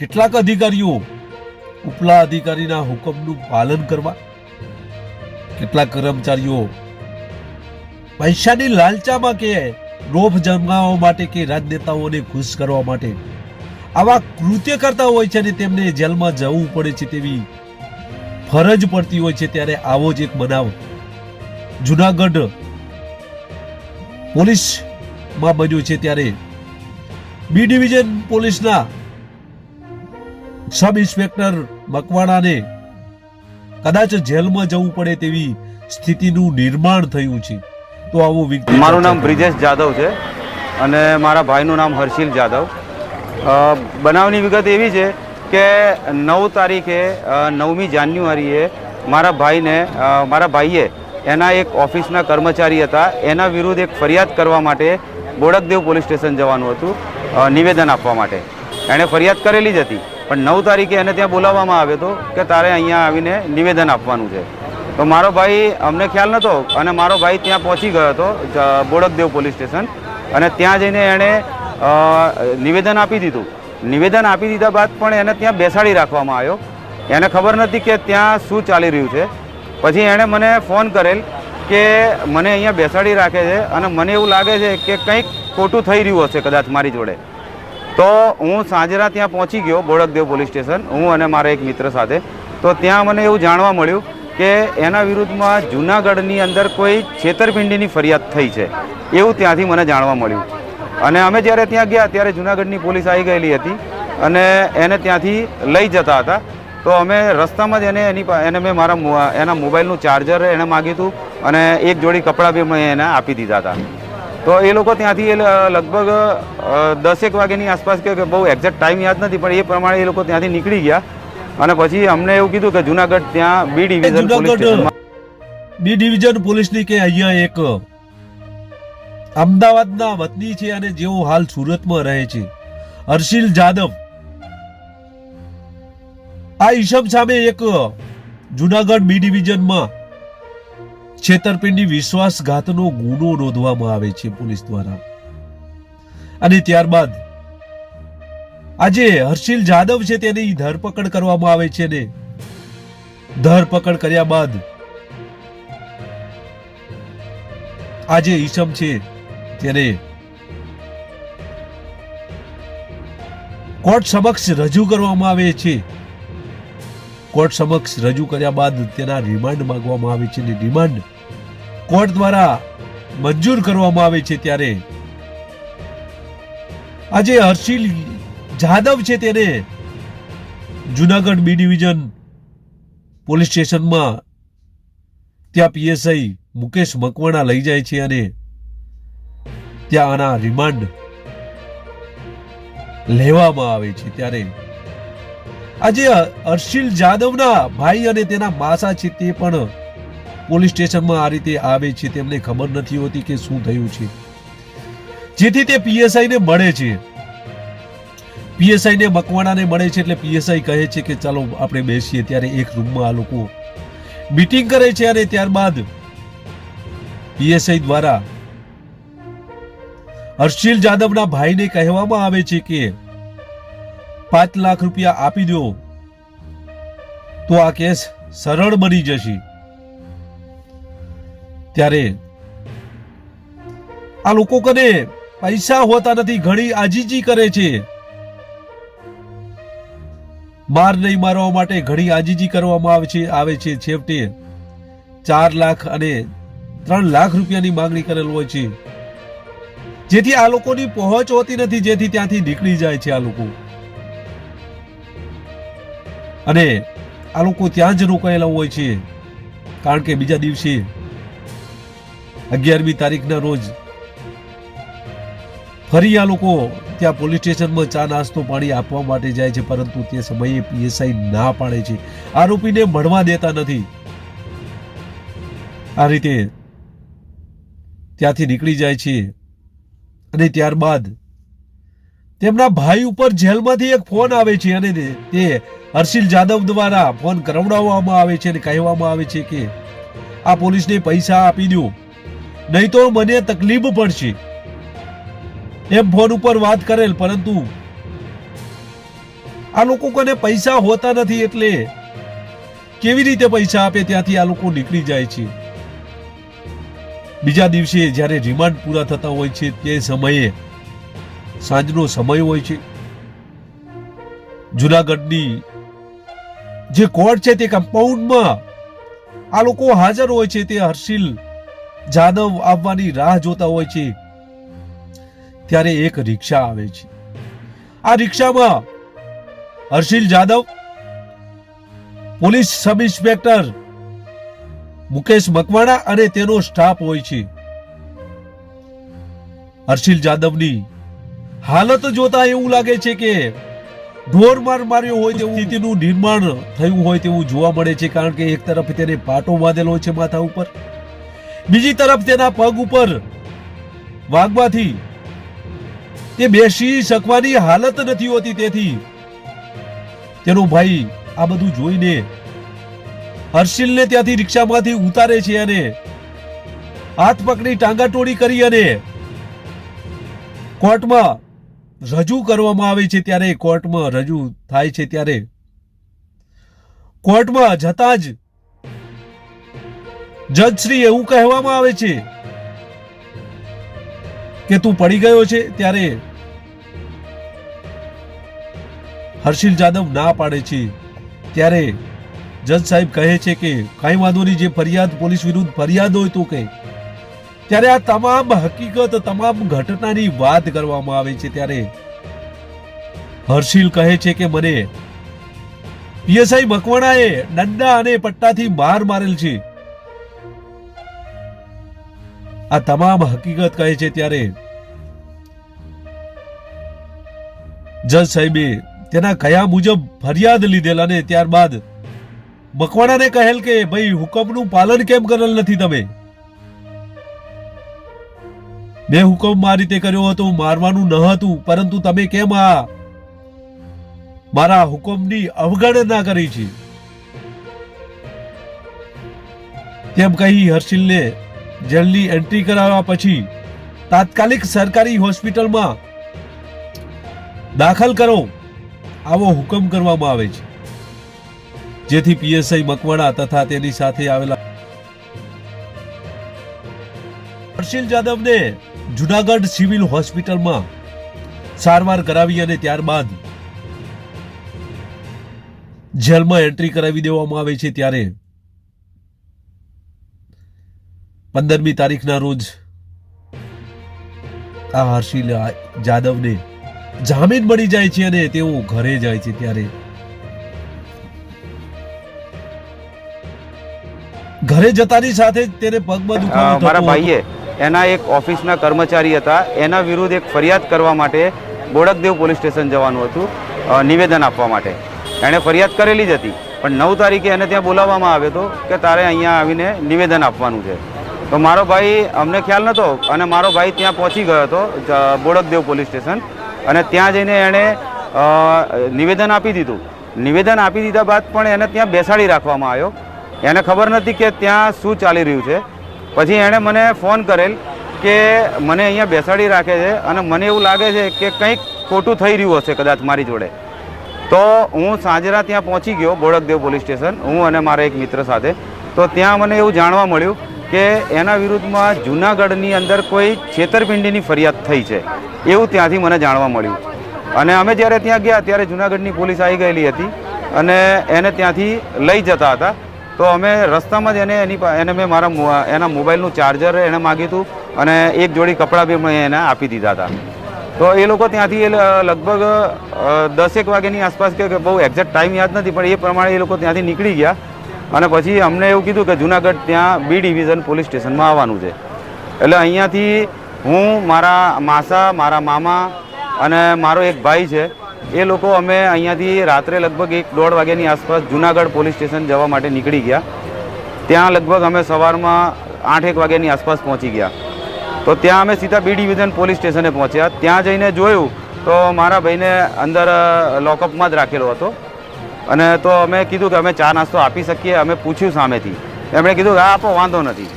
કેટલાક અધિકારીઓ ઉપલા અધિકારીના હુકમનું પાલન કરવા, કેટલાક કર્મચારીઓ પૈસાની લાલચામાં કે લોભ જમાવવા માટે કે રાજનેતાઓને ખુશ કરવા માટે આવા કૃત્ય કરતા હોય છે અને તેમને જેલમાં જવું પડે છે તેવી ફરજ પડતી હોય છે, ત્યારે આવો જ એક બનાવ. જુનાગઢ પોલીસમાં બન્યો છે ત્યારે બી ડિવિઝન પોલીસના સબ ઇન્સ્પેક્ટર મકવાણાને કદાચ જેલમાં જવું પડે તેવી સ્થિતિનું નિર્માણ થયું છે. તો આવું મારું નામ બ્રિજેશ જાદવ છે અને મારા ભાઈનું નામ હર્ષિલ જાદવ. બનાવની વિગત એવી છે કે નવ તારીખે નવમી જાન્યુઆરીએ મારા ભાઈને મારા ભાઈએ એના એક ઓફિસના કર્મચારી હતા. એના વિરુદ્ધ એક ફરિયાદ કરવા માટે બોડકદેવ પોલીસ સ્ટેશન જવાનું હતું નિવેદન આપવા માટે. એણે ફરિયાદ કરેલી જ હતી. પણ નવ તારીખે એને ત્યાં બોલાવવામાં આવ્યો હતો કે તારે અહીંયા આવીને નિવેદન આપવાનું છે. તો મારો ભાઈ, અમને ખ્યાલ નહોતો અને મારો ભાઈ ત્યાં પહોંચી ગયો હતો બોડકદેવ પોલીસ સ્ટેશન, અને ત્યાં જઈને એણે નિવેદન આપી દીધું. નિવેદન આપી દીધા બાદ પણ એને ત્યાં બેસાડી રાખવામાં આવ્યો. એને ખબર નથી કે ત્યાં શું ચાલી રહ્યું છે. પછી એણે મને ફોન કરેલ કે મને અહીંયા બેસાડી રાખે છે, અને મને એવું લાગે છે કે કંઈક ખોટું થઈ રહ્યું હશે કદાચ મારી જોડે. તો હું સાંજરા ત્યાં પહોંચી ગયો બોડકદેવ પોલીસ સ્ટેશન, હું અને મારા એક મિત્ર સાથે. તો ત્યાં મને એવું જાણવા મળ્યું કે એના વિરુદ્ધમાં જૂનાગઢની અંદર કોઈ છેતરપિંડીની ફરિયાદ થઈ છે, એવું ત્યાંથી મને જાણવા મળ્યું. અને અમે જ્યારે ત્યાં ગયા ત્યારે જૂનાગઢની પોલીસ આવી ગયેલી હતી અને એને ત્યાંથી લઈ જતા હતા. તો અમે રસ્તામાં જ એને એની એને મેં મારા એના મોબાઈલનું ચાર્જર એને માગ્યું હતું અને એક જોડી કપડાં બી મેં એને આપી દીધા હતા. તો એ લોકો ત્યાંથી એ લગભગ દસેક વાગ્યાની આસપાસ કે બહુ એક્ઝેક્ટ ટાઈમ યાદ નથી પણ એ પ્રમાણે એ લોકો ત્યાંથી નીકળી ગયા. અને પછી અમને એવું કીધું કે જુનાગઢ ત્યાં B division police B division પોલીસની કે અહીંયા એક અમદાવાદના વતની છે અને જેઓ હાલ સુરતમાં રહે છે. હર્ષિલ જાદવ. આ ઈશમ સામે એક જુનાગઢ બી ડિવિઝનમાં છેતરપિંડી, વિશ્વાસઘાતનો ગુનો નોંધવામાં આવે છે પોલીસ દ્વારા. અને ત્યારબાદ આજે હર્ષિલ જાદવ છે તેની ધરપકડ કરવામાં આવે છે ને. ધરપકડ કર્યા બાદ આજે ઈસમ છે તેને કોર્ટ સમક્ષ રજૂ કરવામાં આવે છે. કોર્ટ સમક્ષ રજૂ કર્યા બાદ તેના રિમાન્ડ માંગવામાં આવે છે અને રિમાન્ડ કોર્ટ દ્વારા મંજૂર કરવામાં આવે છે ત્યારે આજે હર્ષિલ જાદવ છે તેને જુનાગઢ બી ડિવિઝન પોલીસ સ્ટેશનમાં ત્યાં પીએસઆઈ મુકેશ મકવાણા લઈ જાય છે અને ત્યાં આના રિમાન્ડ લેવામાં આવે છે ત્યારે આજે હર્ષિલ જાદવના ભાઈ અને તેના માસા છે તે પણ પોલીસ સ્ટેશનમાં આ રીતે આવે છે તેમને ખબર નથી હોતી કે શું થયું છે. જેથી તે પીએસઆઈને મળે છે. પીએસઆઈને મકવાણાને મળે છે એટલે પીએસઆઈ કહે છે કે ચાલો આપણે બેસીએ ત્યારે એક રૂમમાં આ લોકો મીટિંગ કરે છે અને ત્યારબાદ પીએસઆઈ દ્વારા હર્ષિલ જાદવના ભાઈને કહેવામાં આવે છે કે પાંચ લાખ રૂપિયા આપી દો. તો આ કેસ સરળ બની જશે. ત્યારે આ લોકો કને પૈસા હોતા નથી, ઘણી આજીજી કરે છે. માર નહીં મારવા માટે ઘણી આજીજી કરવામાં આવે છે આવે છે. છેવટે ચાર લાખ અને ત્રણ લાખ રૂપિયાની માંગણી કરેલ હોય છે. જેથી આ લોકોની પહોંચ હોતી નથી, જેથી ત્યાંથી નીકળી જાય છે આ લોકો. અને આ લોકો ત્યાં જ રોકાયેલા હોય છે. કારણ કે બીજા દિવસે અગિયારમી તારીખના રોજ ફરી આ લોકો ત્યાં પોલીસ સ્ટેશનમાં ચા નાસ્તો પાણી આપવા માટે જાય છે, પરંતુ તે સમયે પીએસઆઈ ના પાડે છે. આરોપીને મળવા દેતા નથી. આ રીતે ત્યાંથી નીકળી જાય છે. અને ત્યારબાદ તેમના ભાઈ ઉપર જેલમાંથી એક ફોન આવે છે અને તે- હર્ષિલ જાદવ દ્વારા ફોન કરવડાવવામાં આવે છે અને કહેવામાં આવે છે કે આ પોલીસને પૈસા આપી દો. નહીં તો મને તકલીફ પડશે. એમ ફોન ઉપર વાત કરેલ, પરંતુ આ લોકો કોને પૈસા હોતા નથી એટલે કેવી રીતે પૈસા આપે ત્યાંથી આ લોકો નીકળી જાય છે. બીજા દિવસે જ્યારે રિમાન્ડ પૂરા થતા હોય છે તે સમયે સાંજનો સમય હોય છે. જુનાગઢની જે કોર્ટ છે તે કમ્પાઉન્ડમાં આ લોકો હાજર હોય છે. તે હર્ષિલ જાદવ આવવાની રાહ જોતા હોય છે. ત્યારે એક રિક્ષા આવે છે. આ રિક્ષામાં Harshil Jadav, police sub inspector Mukesh Makwana અને તેનો સ્ટાફ હોય છે. હર્ષિલ જાદવની હાલત જોતા એવું લાગે છે કે ઢોર માર માર્યો હોય તેવું સ્થિતિનું નિર્માણ થયું હોય તેવું જોવા મળે છે કારણ કે એક તરફ તેને પાટો બાંધેલો છે માથા ઉપર બીજી તરફ તેના પગ ઉપર વાગવાથી તે બેસી શકવાની હાલત નથી હોતી તેથી તેનો ભાઈ આ બધું જોઈને હર્ષિલને ત્યાંથી રિક્ષામાંથી ઉતારે છે અને હાથ પકડી ટાંગાટોળી કરી અને કોર્ટમાં રજૂ કરવામાં આવે છે ત્યારે કોર્ટમાં રજૂ થાય છે ત્યારે. કોર્ટમાં જતા જ જજશ્રી એવું કહેવામાં આવે છે કે તું પડી ગયો છે ત્યારે હર્ષિલ જાદવ ના પાડે છે. ત્યારે જજ સાહેબ કહે છે કે, કાંઈ વાંધો નહીં, જે ફરિયાદ, પોલીસ વિરુદ્ધ ફરિયાદ હોય તો કે ત્યારે આ તમામ હકીકત, તમામ ઘટનાની વાત કરવામાં આવે છે ત્યારે હર્ષિલ કહે છે કે મને પીએસઆઈ મકવાણાએ ડંડા અને પટ્ટાથી માર મારેલ છે. આ તમામ હકીકત કહે છે ત્યારે જજ સાહેબે તેના કયા મુજબ ફરિયાદ લીધેલ અને ત્યારબાદ મકવાણાને કહેલ કે, ભાઈ હુકમનું પાલન કેમ કરેલ નથી તમે? મેં હુકમ આ રીતે કર્યો હતો, મારવાનું ન હતું, પરંતુ તમે કેમ આ મારા હુકમની અવગણના કરી છે? તેમ કહી હર્ષિલને જેલની એન્ટ્રી કરાવ્યા પછી તાત્કાલિક સરકારી હોસ્પિટલમાં દાખલ કરો, આવો હુકમ કરવામાં આવે છે. જેથી પીએસઆઈ મકવાણા તથા તેની સાથે આવેલા હર્ષિલ જાદવને જુનાગઢ સિવિલ હોસ્પિટલમાં સારવાર કરાવી અને ત્યારબાદ જેલમાં એન્ટ્રી કરાવી દેવામાં આવે છે ત્યારે પંદરમી તારીખના રોજ આ હર્ષિલ જાદવને જામીન મળી જાય છે અને તેઓ ઘરે જાય છે ત્યારે. ઘરે જતાની સાથે જ તેને પગમાં દુખાવો મારા ભાઈએ એના એક ઓફિસના કર્મચારી હતા. એના વિરુદ્ધ એક ફરિયાદ કરવા માટે બોડકદેવ પોલીસ સ્ટેશન જવાનું હતું નિવેદન આપવા માટે. એણે ફરિયાદ કરેલી જ હતી, પણ નવ તારીખે એને ત્યાં બોલાવવામાં આવ્યો હતો કે તારે અહીંયા આવીને નિવેદન આપવાનું છે. તો મારો ભાઈ અમને ખ્યાલ નહોતો અને મારો ભાઈ ત્યાં પહોંચી ગયો હતો બોડકદેવ પોલીસ સ્ટેશન. અને ત્યાં જઈને એણે નિવેદન આપી દીધું. નિવેદન આપી દીધા બાદ પણ એને ત્યાં બેસાડી રાખવામાં આવ્યો. એને ખબર નથી કે ત્યાં શું ચાલી રહ્યું છે. પછી એણે મને ફોન કરેલ કે મને અહીંયા બેસાડી રાખે છે અને મને એવું લાગે છે કે કંઈક ખોટું થઈ રહ્યું હશે કદાચ મારી જોડે. તો હું સાંજરા ત્યાં પહોંચી ગયો બોડકદેવ પોલીસ સ્ટેશન. હું અને મારા એક મિત્ર સાથે. તો ત્યાં મને એવું જાણવા મળ્યું કે એના વિરુદ્ધમાં જૂનાગઢની અંદર કોઈ છેતરપિંડીની ફરિયાદ થઈ છે. એવું ત્યાંથી મને જાણવા મળ્યું. અને અમે જ્યારે ત્યાં ગયા ત્યારે જૂનાગઢની પોલીસ આવી ગયેલી હતી અને એને ત્યાંથી લઈ જતા હતા. તો અમે રસ્તામાં જ એને એની એને મેં મારા એના મોબાઈલનું ચાર્જર એને માગ્યું હતું અને એક જોડી કપડાં બી મેં એને આપી દીધા હતા. તો એ લોકો ત્યાંથી એ લગભગ દસેક વાગ્યાની આસપાસ કે બહુ એક્ઝેક્ટ ટાઈમ યાદ નથી, પણ એ પ્રમાણે એ લોકો ત્યાંથી નીકળી ગયા. અને પછી અમને એવું કીધું કે જુનાગઢ ત્યાં બી ડિવિઝન પોલીસ સ્ટેશનમાં આવવાનું છે. એટલે અહીંયાથી હું, મારા માસા, મારા મામા અને મારો એક ભાઈ છે એ લોકો અમે અહીંયાથી રાત્રે લગભગ એક દોઢ વાગ્યાની આસપાસ જુનાગઢ પોલીસ સ્ટેશન જવા માટે નીકળી ગયા. ત્યાં લગભગ અમે સવારમાં આઠ એક વાગ્યાની આસપાસ પહોંચી ગયા. તો ત્યાં અમે સીધા બી ડિવિઝન પોલીસ સ્ટેશને પહોંચ્યા. ત્યાં જઈને જોયું તો મારા ભાઈને અંદર લોકઅપમાં જ રાખેલો હતો. અને તો અમે કીધું કે અમે ચા નાસ્તો આપી શકીએ, અમે પૂછ્યું સામેથી. એમણે કીધું કે, હા, આપો, વાંધો નથી.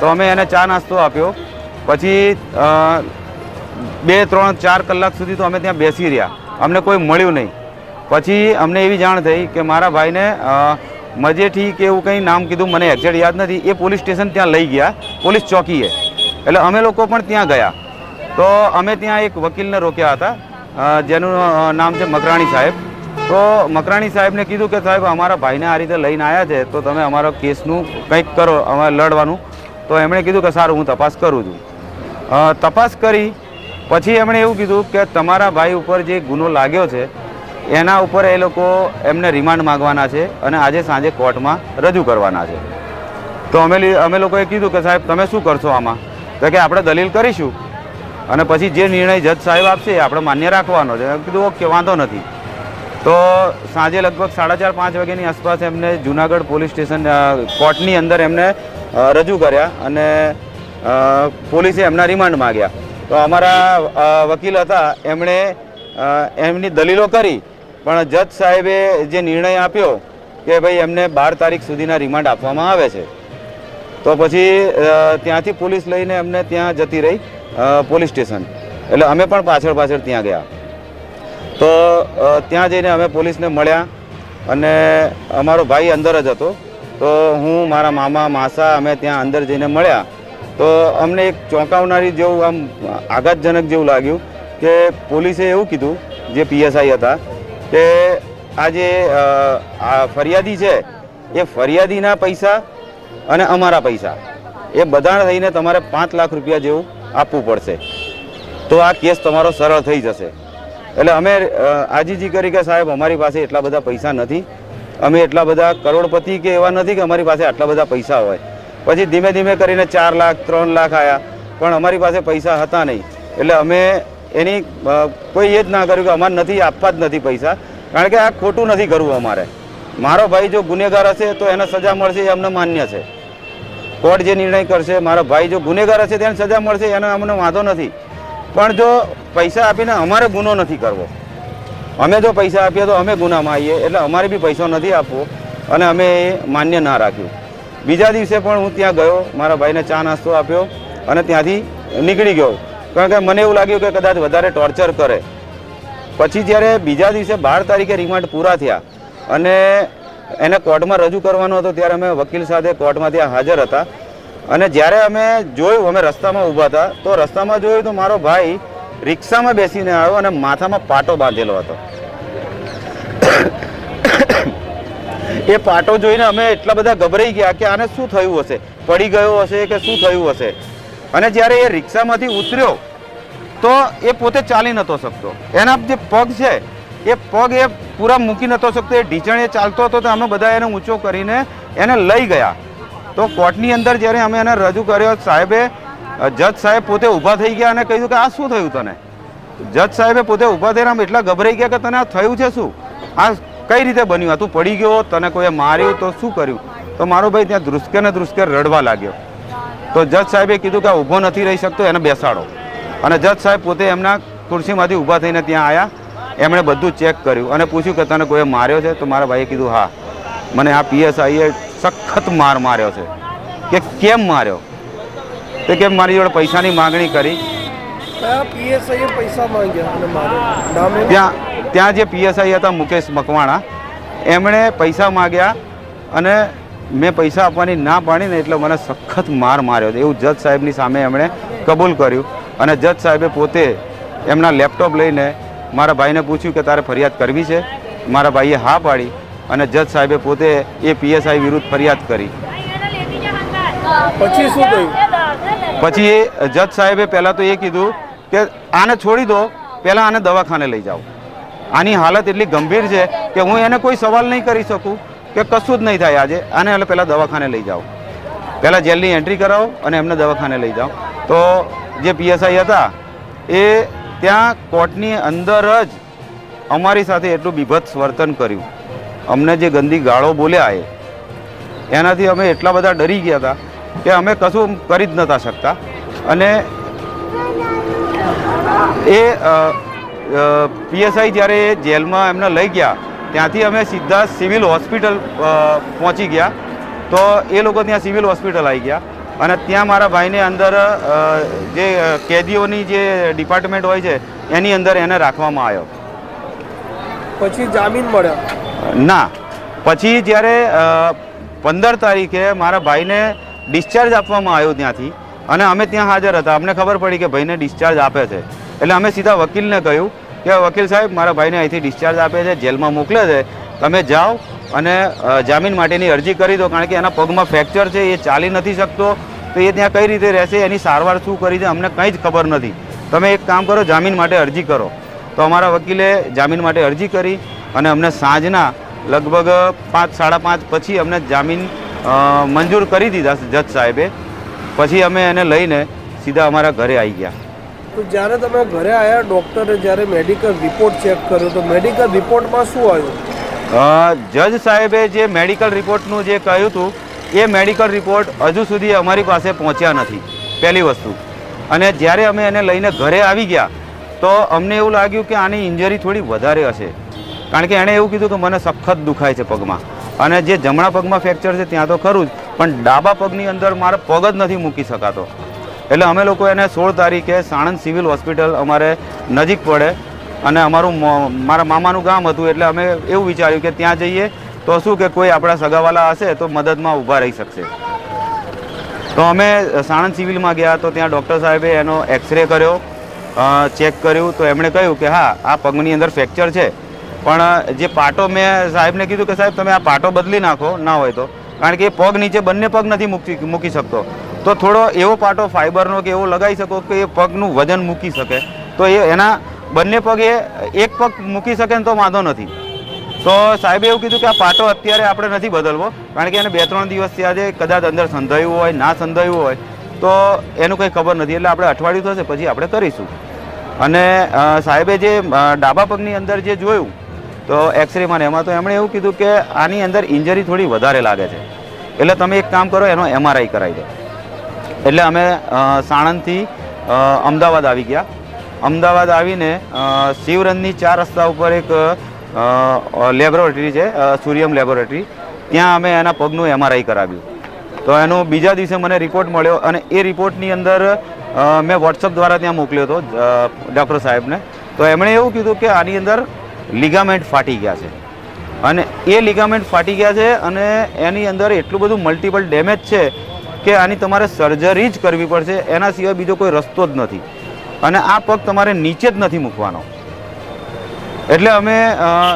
તો અમે એને ચા નાસ્તો આપ્યો. પછી બે, ત્રણ, ચાર કલાક સુધી તો અમે ત્યાં બેસી રહ્યા. અમને કોઈ મળ્યું નહીં. પછી અમને એવી જાણ થઈ કે મારા ભાઈને મજેઠી કે એવું કંઈ નામ કીધું, મને એક્ઝેક્ટ યાદ નથી. એ પોલીસ સ્ટેશન ત્યાં લઈ ગયા, પોલીસ ચોકીએ. એટલે અમે લોકો પણ ત્યાં ગયા. તો અમે ત્યાં એક વકીલને રોક્યા હતા જેનું નામ છે મકરાણી સાહેબ. તો મકરાણી સાહેબને કીધું કે સાહેબ, અમારા ભાઈને આ રીતે લઈને આવ્યા છે, તો તમે અમારા કેસનું કંઈક કરો અમારે લડવાનું. તો એમણે કીધું કે સારું, હું તપાસ કરું છું. તપાસ કરી પછી એમણે એવું કીધું કે તમારા ભાઈ ઉપર જે ગુનો લાગ્યો છે, એના ઉપર એ લોકો એમને રિમાન્ડ માંગવાના છે અને આજે સાંજે કોર્ટમાં રજૂ કરવાના છે. તો અમે અમે લોકોએ કીધું કે સાહેબ, તમે શું કરશો આમાં? તો કે આપણે દલીલ કરીશું. અને પછી જે નિર્ણય જજ સાહેબ આપશે એ આપણે માન્ય રાખવાનો છે. કીધું, ઓકે, વાંધો નથી. તો સાંજે લગભગ સાડા ચાર, પાંચ વાગ્યાની આસપાસ એમને જુનાગઢ પોલીસ સ્ટેશન કોર્ટની અંદર એમને રજૂ કર્યા અને પોલીસે એમના રિમાન્ડ માગ્યા. તો અમારા વકીલ હતા, એમણે એમની દલીલો કરી, પણ જજ સાહેબે જે નિર્ણય આપ્યો કે ભાઈ એમને બાર તારીખ સુધીના રિમાન્ડ આપવામાં આવે છે. તો પછી ત્યાંથી પોલીસ લઈને એમને ત્યાં જતી રહી પોલીસ સ્ટેશન. એટલે અમે પણ પાછળ પાછળ ત્યાં ગયા. તો ત્યાં જઈને અમે પોલીસને મળ્યા અને અમારો ભાઈ અંદર જ હતો. તો હું, મારા મામા, માસા, અમે ત્યાં અંદર જઈને મળ્યા. તો અમને એક ચોંકાવનારી જેવું આમ આઘાતજનક જેવું લાગ્યું કે પોલીસે એવું કીધું, જે પીએસઆઈ હતા, કે આ જે ફરિયાદી છે, એ ફરિયાદીના પૈસા અને અમારા પૈસા, એ બધા થઈને તમારે પાંચ લાખ રૂપિયા જેવું આપવું પડશે. તો આ કેસ તમારો સરળ થઈ જશે. એટલે અમે આજીજી કરી કે સાહેબ, અમારી પાસે એટલા બધા પૈસા નથી, અમે એટલા બધા કરોડપતિ કે એવા નથી કે અમારી પાસે આટલા બધા પૈસા હોય. પછી ધીમે ધીમે કરીને ચાર લાખ, ત્રણ લાખ આવ્યા પણ અમારી પાસે પૈસા હતા નહીં. એટલે અમે એની કોઈ એ જ ના કર્યું કે અમારે નથી, આપવા જ નથી પૈસા. કારણ કે આ ખોટું નથી કરવું અમારે. મારો ભાઈ જો ગુનેગાર હશે તો એને સજા મળશે એ અમને માન્ય છે. કોર્ટ જે નિર્ણય કરશે, મારો ભાઈ જો ગુનેગાર હશે તેને સજા મળશે, એનો અમને વાંધો નથી. પણ જો પૈસા આપીને અમારે ગુનો નથી કરવો. અમે જો પૈસા આપીએ તો અમે ગુનામાં આવીએ. એટલે અમારે બી પૈસો નથી આપવો. અને અમે એ માન્ય ના રાખ્યું. બીજા દિવસે પણ હું ત્યાં ગયો, મારા ભાઈને ચા નાસ્તો આપ્યો અને ત્યાંથી નીકળી ગયો. કારણ કે મને એવું લાગ્યું કે કદાચ વધારે ટોર્ચર કરે. પછી જ્યારે બીજા દિવસે બાર તારીખે રિમાન્ડ પૂરા થયા અને એને કોર્ટમાં રજૂ કરવાનો હતો, ત્યારે અમે વકીલ સાથે કોર્ટમાં ત્યાં હાજર હતા. અને જ્યારે અમે જોયું, અમે રસ્તામાં ઊભા હતા, તો રસ્તામાં જોયું તો મારો ભાઈ રિક્ષામાં બેસીને આવ્યો અને માથામાં પાટો બાંધેલો હતો. એ પાટો જોઈને અમે એટલા બધા ગભરાઈ ગયા કે આને શું થયું હશે? પડી ગયો હશે કે શું થયું હશે? અને જ્યારે એ રિક્ષામાંથી ઉતર્યો, તો એ પોતે ચાલી નહોતો શકતો. એના જે પગ છે, એ પગ એ પૂરા મૂકી નહોતો શકતો. એ ઢીચણ એ ચાલતો હતો તો અમે બધા એને ઊંચો કરીને એને લઈ ગયા. તો કોર્ટની અંદર જ્યારે અમે એને રજૂ કર્યો, સાહેબે જજ સાહેબ પોતે ઊભા થઈ ગયા અને કહ્યું કે આ શું થયું તને? જજ સાહેબે પોતે ઊભા થઈને આમ એટલા ગભરાઈ ગયા કે તને આ થયું છે શું? આ કઈ રીતે બન્યું? આ તું પડી ગયો તને કોઈએ માર્યું તો શું કર્યું? તો મારો ભાઈ ત્યાં ધ્રુસકે ને ધ્રુસકે રડવા લાગ્યો. તો જજ સાહેબે કીધું કે ઊભો નથી રહી શકતો એને બેસાડો. અને જજ સાહેબ પોતે એમના ખુરશીમાંથી ઊભા થઈને ત્યાં આવ્યા એમણે બધું ચેક કર્યું અને પૂછ્યું કે તને કોઈએ માર્યો છે? તો મારા ભાઈએ કીધું હા. મને આ પીએસઆઈએ સખત માર માર્યો છે. કે કેમ માર્યો? તો કેમ મારી જોડે પૈસાની માગણી કરી? ત્યાં ત્યાં જે પીએસઆઈ હતા મુકેશ મકવાણા એમણે પૈસા માગ્યા અને મેં પૈસા આપવાની ના પાડીને એટલે મને સખત માર માર્યો એવું જજ સાહેબની સામે એમણે કબૂલ કર્યું અને જજ સાહેબે પોતે એમના લેપટોપ લઈને મારા ભાઈને પૂછ્યું કે તારે ફરિયાદ કરવી છે? મારા ભાઈએ હા પાડી અને જજ સાહેબે પોતે એ પીએસઆઈ વિરુદ્ધ ફરિયાદ કરી. પછી શું થયું? પછી એ જજ સાહેબે પહેલાં તો એ કીધું કે આને છોડી દો પહેલાં આને દવાખાને લઈ જાઓ. આની હાલત એટલી ગંભીર છે કે હું એને કોઈ સવાલ નહીં કરી શકું કે કશું જ નહીં થાય આજે. આને એટલે પહેલાં દવાખાને લઈ જાઓ. પહેલાં જેલની એન્ટ્રી કરાવો અને એમને દવાખાને લઈ જાઓ. તો જે પીએસઆઈ હતા, એ ત્યાં કોર્ટની અંદર જ અમારી સાથે એટલું બીભત્સ વર્તન કર્યું. અમને જે ગંદી ગાળો બોલ્યા એ, એનાથી અમે એટલા બધા ડરી ગયા હતા કે અમે કશું કરી જ નતા શકતા. અને એ પીએસઆઈ જ્યારે જેલમાં એમને લઈ ગયા ત્યાંથી અમે સીધા સિવિલ હોસ્પિટલ પહોંચી ગયા. તો એ લોકો ત્યાં સિવિલ હોસ્પિટલ આવી ગયા. અને ત્યાં મારા ભાઈને અંદર જે કેદીઓની જે ડિપાર્ટમેન્ટ હોય છે એની અંદર એને રાખવામાં આવ્યો. પછી જામીન મળ્યો? ના. પછી જ્યારે પંદર તારીખે મારા ભાઈને ડિસ્ચાર્જ આપવામાં આવ્યો ત્યાંથી અને અમે ત્યાં હાજર હતા. અમને ખબર પડી કે ભાઈને ડિસ્ચાર્જ આપે છે. એટલે અમે સીધા વકીલને કહ્યું કે, વકીલ સાહેબ, મારા ભાઈને અહીંથી ડિસ્ચાર્જ આપે છે, જેલમાં મોકલે છે. તમે જાઓ અને જામીન માટેની અરજી કરી દો, કારણ કે એના પગમાં ફ્રેક્ચર છે, એ ચાલી નથી શકતો. તો એ ત્યાં કઈ રીતે રહેશે, એની સારવાર શું કરી છે, અમને કંઈ જ ખબર નથી. તમે એક કામ કરો, જામીન માટે અરજી કરો. તો અમારા વકીલે જામીન માટે અરજી કરી અને અમને સાંજના લગભગ પાંચ, સાડા પાંચ પછી અમને જામીન મંજૂર કરી દીધા, જજ સાહેબે. પછી અમે એને લઈને સીધા અમારા ઘરે આવી ગયા. તો જ્યારે તમે ઘરે આવ્યા ડૉક્ટરે જ્યારે મેડિકલ રિપોર્ટ ચેક કર્યો, તો મેડિકલ રિપોર્ટમાં શું આવ્યું? જજ સાહેબે જે મેડિકલ રિપોર્ટનું જે કહ્યું હતું, એ મેડિકલ રિપોર્ટ હજુ સુધી અમારી પાસે પહોંચ્યા નથી. પહેલી વસ્તુ. અને જ્યારે અમે એને લઈને ઘરે આવી ગયા, તો અમને એવું લાગ્યું કે આની ઇન્જરી થોડી વધારે હશે. કારણ કે એણે એવું કીધું કે મને સખત દુખાય છે પગમાં. અને જે જમણા પગમાં ફ્રેક્ચર છે ત્યાં તો ખરું જ, પણ ડાબા પગની અંદર મારો પગ જ નથી મૂકી શકાતો. એટલે અમે લોકો એને સોળ તારીખે સાણંદ સિવિલ હોસ્પિટલ અમારે નજીક પડે અને અમારું મારા મામાનું ગામ હતું એટલે અમે એવું વિચાર્યું કે ત્યાં જઈએ તો શું કે કોઈ આપણા સગાવાલા હશે તો મદદમાં ઊભા રહી શકશે. તો અમે સાણંદ સિવિલમાં ગયા તો ત્યાં ડૉક્ટર સાહેબે એનો એક્સરે કર્યો ચેક કર્યું તો એમણે કહ્યું કે હા, આ પગની અંદર ફ્રેક્ચર છે. પણ જે પાટો મેં સાહેબને કીધું કે સાહેબ તમે આ પાટો બદલી નાખો, ના હોય તો. કારણ કે એ પગ નીચે બંને પગ નથી મૂકી મૂકી શકતો. તો થોડો એવો પાટો ફાઇબરનો કે એવો લગાવી શકો કે એ પગનું વજન મૂકી શકે. તો એ એના બંને પગ એ એક પગ મૂકી શકે ને તો વાંધો નથી. તો સાહેબે એવું કીધું કે આ પાટો અત્યારે આપણે નથી બદલવો, કારણ કે એને બે ત્રણ દિવસ આજે કદાચ અંદર સંધાયું હોય, ના સંધાયું હોય, તો એનું કંઈ ખબર નથી. એટલે આપણે અઠવાડિયું થશે, પછી આપણે કરીશું. અને સાહેબે જે ડાબા પગની અંદર જે જોયું, તો એક્સરેમાં એમાં તો એમણે એવું કીધું કે આની અંદર ઇન્જરી થોડી વધારે લાગે છે. એટલે તમે એક કામ કરો, એનો એમઆરઆઈ કરાવી દો. એટલે અમે સાણંદથી અમદાવાદ આવી ગયા. અમદાવાદ આવીને અ, શિવરંજની ચાર રસ્તા ઉપર એક લેબોરેટરી છે સૂર્યમ લેબોરેટરી. ત્યાં અમે એના પગનું એમઆરઆઈ કરાવ્યું. તો એનો બીજા દિવસે મને રિપોર્ટ મળ્યો અને એ રિપોર્ટની અંદર મેં વોટ્સઅપ દ્વારા ત્યાં મોકલ્યો હતો ડૉક્ટર સાહેબને. તો એમણે એવું કીધું કે આની અંદર લિગામેન્ટ ફાટી ગયા છે. અને એ લિગામેન્ટ ફાટી ગયા છે અને એની અંદર એટલું બધું મલ્ટિપલ ડેમેજ છે કે આની તમારે સર્જરી જ કરવી પડશે, એના સિવાય બીજો કોઈ રસ્તો જ નથી. અને આ પગ તમારે નીચે જ નથી મૂકવાનો. એટલે અમે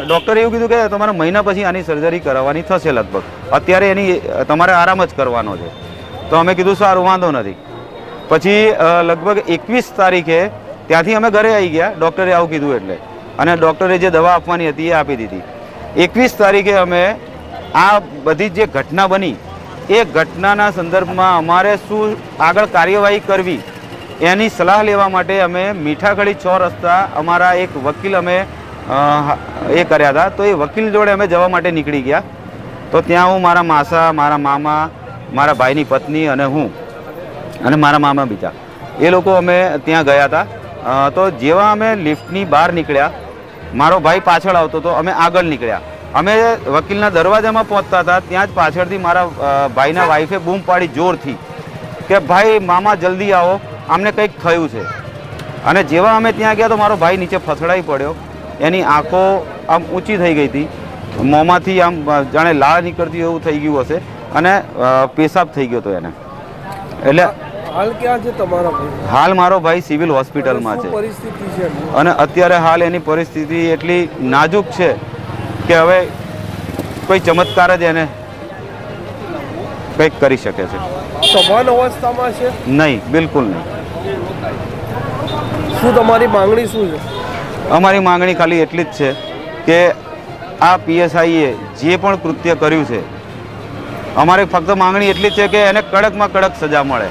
ડૉક્ટરે એવું કીધું કે તમારે મહિના પછી આની સર્જરી કરાવવાની થશે લગભગ. અત્યારે એની, તમારે આરામ જ કરવાનો છે. તો અમે કીધું સારું, વાંધો નથી. પછી લગભગ એકવીસ તારીખે ત્યાંથી અમે ઘરે આવી ગયા ડૉક્ટરે આવું કીધું એટલે. અને ડૉક્ટરે જે દવા આપવાની હતી એ આપી દીધી. એકવીસ તારીખે અમે આ બધી જે ઘટના બની એ ઘટનાના સંદર્ભમાં અમારે શું આગળ કાર્યવાહી કરવી એની સલાહ લેવા માટે અમે મીઠાખડી છ રસ્તા અમારા એક વકીલ અમે એ કર્યા હતા. તો એ વકીલ જોડે અમે જવા માટે નીકળી ગયા. તો ત્યાં હું મારા માસા, મારા મામા, મારા ભાઈની પત્ની અને હું અને મારા મામા બીજા એ લોકો અમે ત્યાં ગયા હતા. તો જેવા અમે લિફ્ટની બહાર નીકળ્યા, મારો ભાઈ પાછળ આવતો હતો અમે આગળ નીકળ્યા. અમે વકીલના દરવાજામાં પહોંચતા હતા ત્યાં જ પાછળથી મારા ભાઈના વાઈફે બૂમ પાડી જોરથી કે ભાઈ મામા જલ્દી આવો. આમને કંઈક થયું છે. અને જેવા અમે ત્યાં ગયા તો મારો ભાઈ નીચે ફસડાઈ પડ્યો. એની આંખો આમ ઊંચી થઈ ગઈ હતી. મોંમાંથી આમ જાણે લાળ નીકળતી એવું થઈ ગયું હશે. અને પેશાબ થઈ ગયો હતો એને. એટલે હાલ ક્યાં છે તમારો હાલ મારો ભાઈ સિવિલ હોસ્પિટલમાં છે. પરિસ્થિતિ છે એમની? અને અત્યારે હાલ એની પરિસ્થિતિ એટલી નાજુક છે કે હવે કોઈ ચમત્કાર જ એને કંઈક કરી શકે છે. સમાન અવસ્થામાં છે? નહીં બિલકુલ નહીં. શું તમારી માંગણી શું છે? અમારી માંગણી ખાલી એટલી જ છે કે આ પીએસઆઈએ જે પણ કૃત્ય કર્યું છે અમારી ફક્ત માંગણી એટલી જ છે કે એને કડકમાં કડક સજા મળે.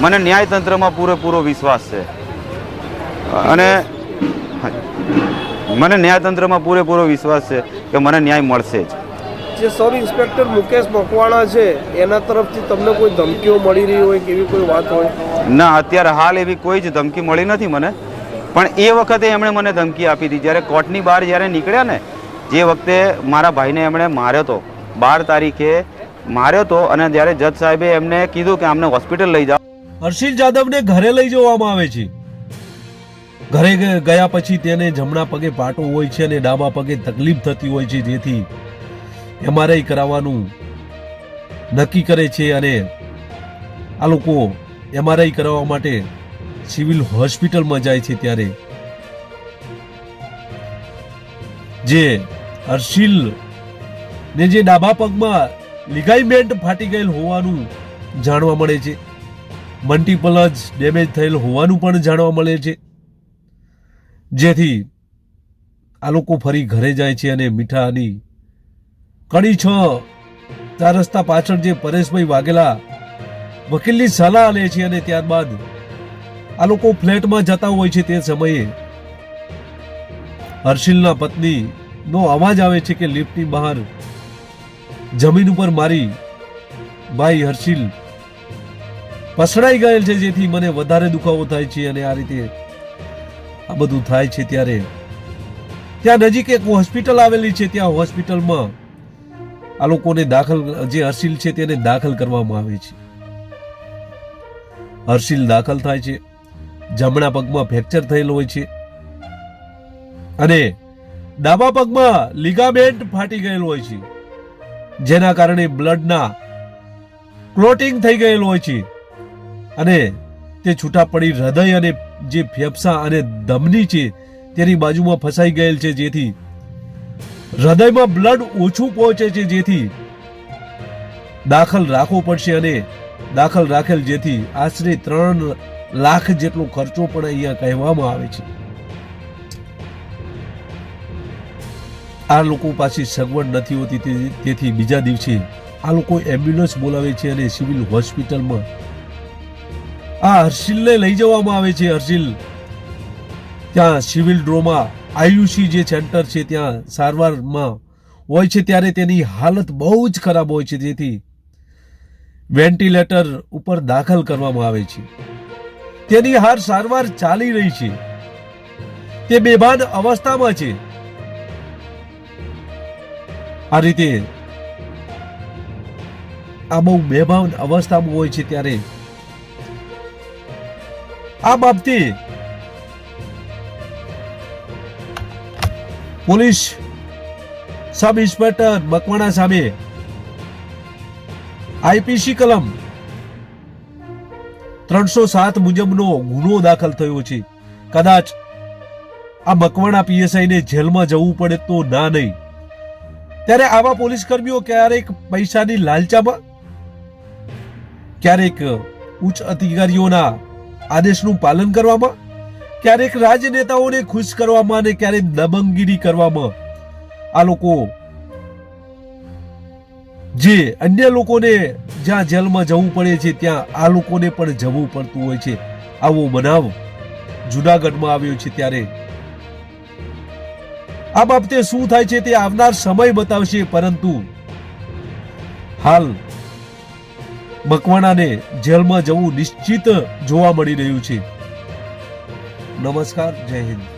મને ન્યાયતંત્રમાં પૂરેપૂરો વિશ્વાસ છે. અને મને ન્યાયતંત્રમાં પૂરેપૂરો વિશ્વાસ છે કે મને ન્યાય મળશે જ. જે સબ ઇન્સ્પેક્ટર મુકેશ મકવાણા છે એના તરફથી તમને કોઈ ધમકીઓ મળી રહી હોય કે એવી કોઈ વાત હોય? ના અત્યારે હાલ એવી કોઈ જ ધમકી મળી નથી મને. પણ એ વખતે એમણે મને ધમકી આપી હતી. જ્યારે કોર્ટની બહાર જ્યારે નીકળ્યા ને જે વખતે મારા ભાઈને એમણે માર્યો હતો બાર તારીખે માર્યો હતો અને જ્યારે જજ સાહેબે એમને કીધું કે આમને હોસ્પિટલ લઈ જાઓ. હર્ષિલ જાદવને ઘરે લઈ જવામાં આવે છે. ઘરે ગયા પછી તેને જમણા પગે પાટો હોય છે અને ડાબા પગે તકલીફ થતી હોય છે, જેથી એમઆરઆઈ કરાવવાનું નક્કી કરે છે અને આ લોકો એમઆરઆઈ કરાવવા માટે સિવિલ હોસ્પિટલમાં જાય છે ત્યારે. જે હર્ષિલ ને જે ડાબા પગમાં લિગાઇમેન્ટ ફાટી ગયેલ હોવાનું જાણવા મળે છે. મલ્ટીપલ જ ડેમેજ થયેલ હોવાનું પણ જાણવા મળે છે. જેથી આ લોકો ફરી ઘરે જાય છે અને મીઠાની કડી છ ચાર રસ્તા પાછળ જે પરેશભાઈ વાઘેલા વકીલની સલાહ લે છે અને ત્યારબાદ આ લોકો ફ્લેટમાં જતા હોય છે તે સમયે હર્ષિલના પત્ની નો અવાજ આવે છે કે લિફ્ટની બહાર જમીન ઉપર મારી ભાઈ હર્ષિલ પસડાઈ ગયેલ છે જેથી મને વધારે દુખાવો થાય છે અને આ રીતે આ બધું થાય છે ત્યારે. ત્યાં નજીક એક હોસ્પિટલ આવેલી છે, ત્યાં હોસ્પિટલમાં આ લોકોને દાખલ, જે હર્ષિલ છે તેને દાખલ કરવામાં આવે છે. હર્ષિલ દાખલ થાય છે, જમણા પગમાં ફ્રેક્ચર થયેલો હોય છે. અને ડાબા પગમાં લિગામેન્ટ ફાટી ગયેલો હોય છે, જેના કારણે બ્લડના ક્લોટિંગ થઈ ગયેલું હોય છે. અને તે છૂટા પડી હૃદય અને જે ફેફસા અને ધમની છે, તેની બાજુમાં ફસાઈ ગયેલ છે જેથી હૃદયમાં બ્લડ ઓછું પહોંચે છે જેથી દાખલ રાખવો પડશે અને દાખલ રાખેલ જેથી આશરે ત્રણ લાખ જેટલો ખર્ચો પણ અહીંયા કહેવામાં આવે છે. આ લોકો પાસે સગવડ નથી હોતી તેથી બીજા દિવસે આ લોકો એમ્બ્યુલન્સ બોલાવે છે અને સિવિલ હોસ્પિટલમાં આ હર્ષિલને લઈ જવામાં આવે છે હર્ષિલ ત્યાં સિવિલ ડ્રોમાં આયુષી જે સેન્ટર છે ત્યાં સારવારમાં હોય છે ત્યારે તેની હાલત બહુ જ ખરાબ હોય છે, જેથી વેન્ટિલેટર ઉપર દાખલ કરવામાં આવે છે. તેની હાર સારવાર ચાલી રહી છે. તે બેભાન અવસ્થામાં છે. આ રીતે આ બહુ બેભાન અવસ્થામાં હોય છે ત્યારે આ બાબતે પોલીસ સબ ઇન્સ્પેક્ટર મકવાણા સામે આઈપીસી કલમ ત્રણસો સાત મુજબનો ગુનો દાખલ થયો છે. કદાચ આ મકવાણા પીએસઆઈને જેલમાં જવું પડે તો ના નહીં. ત્યારે આવા પોલીસ કર્મીઓ ક્યારેક પૈસાની લાલચામાં, ક્યારેક ઉચ્ચ અધિકારીઓના આદેશનું પાલન કરવામાં, ક્યારેક રાજનેતાઓને ખુશ કરવામાં અને ક્યારેક દબંગગીરી કરવામાં. આ લોકો જે અન્ય લોકોને જ્યાં જેલમાં જવું પડે છે, ત્યાં આ લોકોને પણ જવું પડતું હોય છે. આવો બનાવ જુનાગઢમાં આવ્યો છે ત્યારે. આ બાબતે શું થાય છે તે આવનાર સમય બતાવશે, પરંતુ હાલ મકવાણાને જેલમાં જવું નિશ્ચિત જોવા મળી રહ્યું છે. નમસ્કાર જય હિન્દ.